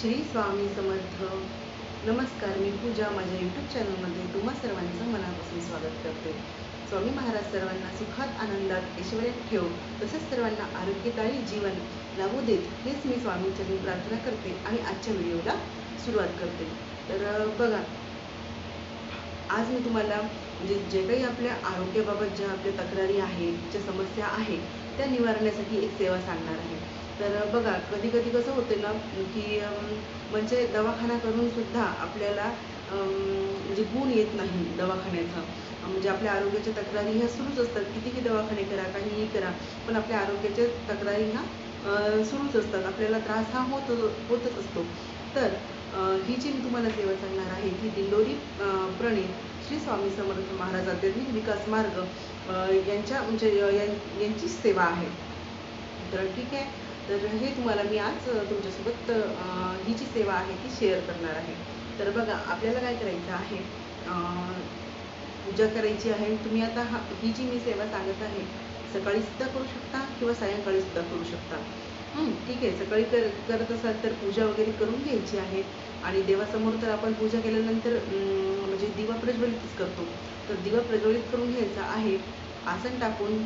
श्री स्वामी समर्थ. नमस्कार मी पूजा माझ्या यूट्यूब चॅनलमध्ये तुम्हा सर्वांचं मनापासून स्वागत करते. स्वामी महाराज सर्वांना सुखात आनंदात ऐश्वर्यात ठेव तसेच सर्वांना आरोग्यदायी जीवन लागू देत हेच मी स्वामींच्या प्रार्थना करते आणि आजच्या व्हिडिओला सुरुवात करते. तर बघा आज मी तुम्हाला म्हणजे जे काही आपल्या आरोग्याबाबत ज्या आपल्या तक्रारी आहेत ज्या समस्या आहेत त्या निवारण्यासाठी एक सेवा सांगणार आहे. तर बघा कधी कधी कसं होतं ना की म्हणजे दवाखाना करून सुद्धा आपल्याला म्हणजे गुण येत नाही दवाखान्याचा. म्हणजे आपल्या आरोग्याच्या तक्रारी ह्या सुरूच असतात. कितीही दवाखाने करा काहीही करा पण आपल्या आरोग्याच्या तक्रारी ह्या सुरूच असतात. आपल्याला त्रास हा होत होतच असतो. तर ही जी मी तुम्हाला सेवा सांगणार आहे ही दिंडोरी प्रणित श्री स्वामी समर्थ महाराज आध्यात्मिक विकास मार्ग यांच्या म्हणजे यां- यांचीच सेवा आहे. तर ठीक आहे. तर हे तुम्हाला मी आज तुमच्यासोबत ही जी सेवा आहे ती शेअर करणार आहे. तर बघा आपल्याला काय करायचं आहे पूजा करायची आहे तुम्ही आता हा ही जी मी सेवा सांगत आहे सकाळी सुद्धा करू शकता किंवा सायंकाळी सुद्धा करू शकता? ठीक आहे. सकाळी कर करत असाल तर पूजा वगैरे करून घ्यायची आहे आणि देवासमोर तर आपण पूजा केल्यानंतर अं, म्हणजे दिवा प्रज्वलितच करतो. तर दिवा प्रज्वलित करून घ्यायचा आहे आसन टाकून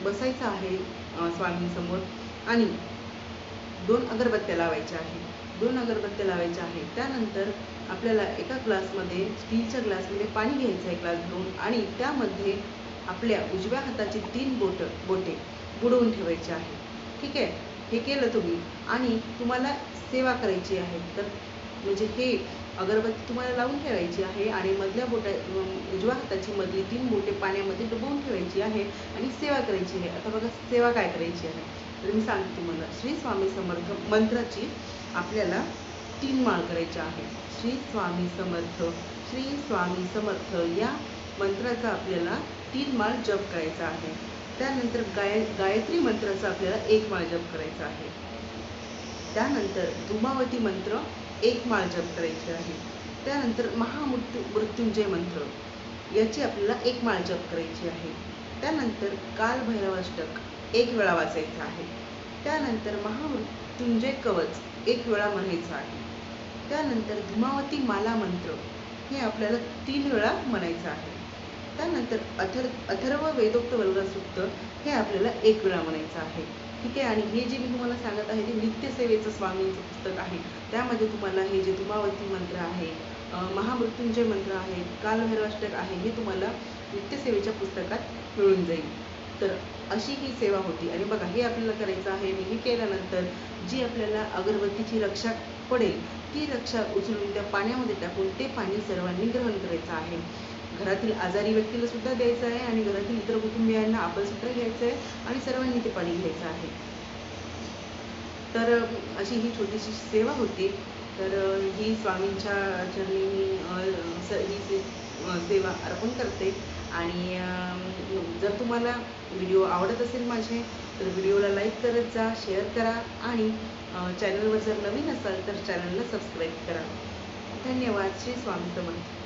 बसायचं आहे स्वामींसमोर आणि दोन अगरबत्त्या लावायच्या आहेत. दोन अगरबत्त्या लावायच्या आहेत. त्यानंतर आपल्याला एका ग्लासमध्ये स्टीलच्या ग्लासमध्ये पाणी घ्यायचं आहे ग्लास भरून आणि त्यामध्ये आपल्या उजव्या हाताची तीन बोट बोटे बुडवून ठेवायचे आहे ठीक आहे? हे केलं तुम्ही आणि तुम्हाला सेवा करायची आहे. तर म्हणजे हे अगरबत्ती तुम्हाला लावून ठेवायची आहे आणि मधल्या बोटा उजव्या हाताची मधली तीन बोटे पाण्यामध्ये डुबवून ठेवायची आहे आणि सेवा करायची आहे. आता बघा सेवा काय करायची आहे? तर मी सांगते मला श्री स्वामी समर्थ मंत्राची आपल्याला तीन माळ करायच्या आहे. श्री स्वामी समर्थ श्री स्वामी समर्थ या मंत्राचा आपल्याला तीन माळ जप करायचा आहे. त्यानंतर गाय गायत्री मंत्राचा आपल्याला एक माळ जप करायचा आहे. त्यानंतर धुमावती मंत्र एक माळ जप करायची आहे. त्यानंतर महामृत्यू मृत्युंजय मंत्र याची आपल्याला एक माळ जप करायची आहे. त्यानंतर कालभैरवाष्टक एक वेळा वाचायचा आहे. त्यानंतर महामृत्युंजय कवच एक वेळा म्हणायचं आहे. त्यानंतर धुमावती माला मंत्र हे आपल्याला तीन वेळा म्हणायचं आहे. त्यानंतर अथर अथर्व वेदोक्त वर्गासूक्त हे आपल्याला एक वेळा म्हणायचं आहे. ठीक आहे? आणि हे जे मी तुम्हाला सांगत आहे ते नित्यसेवेचं स्वामींचं पुस्तक आहे त्यामध्ये तुम्हाला हे जे धुमावती मंत्र आहे महामृत्युंजय मंत्र आहे कालभैरवाष्टक आहे हे तुम्हाला नित्यसेवेच्या पुस्तकात मिळून जाईल. तर अशी ही सेवा होती. आणि बघा हे आपल्याला करायचं आहे आणि हे केल्यानंतर जी आपल्याला अगरबत्तीची रक्षा पडेल ती रक्षा उचलून त्या पाण्यामध्ये टाकून ते पाणी सर्वांनी ग्रहण करायचं आहे. घरातील आजारी व्यक्तीला सुद्धा द्यायचं आहे आणि घरातील इतर कुटुंबियांना आपण सुद्धा घ्यायचं आहे आणि सर्वांनी ते पाणी घ्यायचं आहे. तर अशी ही छोटीशी सेवा होती. तर ही स्वामींच्या चरणी मी स- ही से- सेवा अर्पण करते. आणि जर तुम्हाला व्हिडिओ आवडत असेल माझे तर व्हिडिओला लाईक करत जा शेअर करा आणि चॅनलवर जर नवीन असाल तर चॅनलला सबस्क्राईब करा. धन्यवाद. श्री स्वामी समर्थ.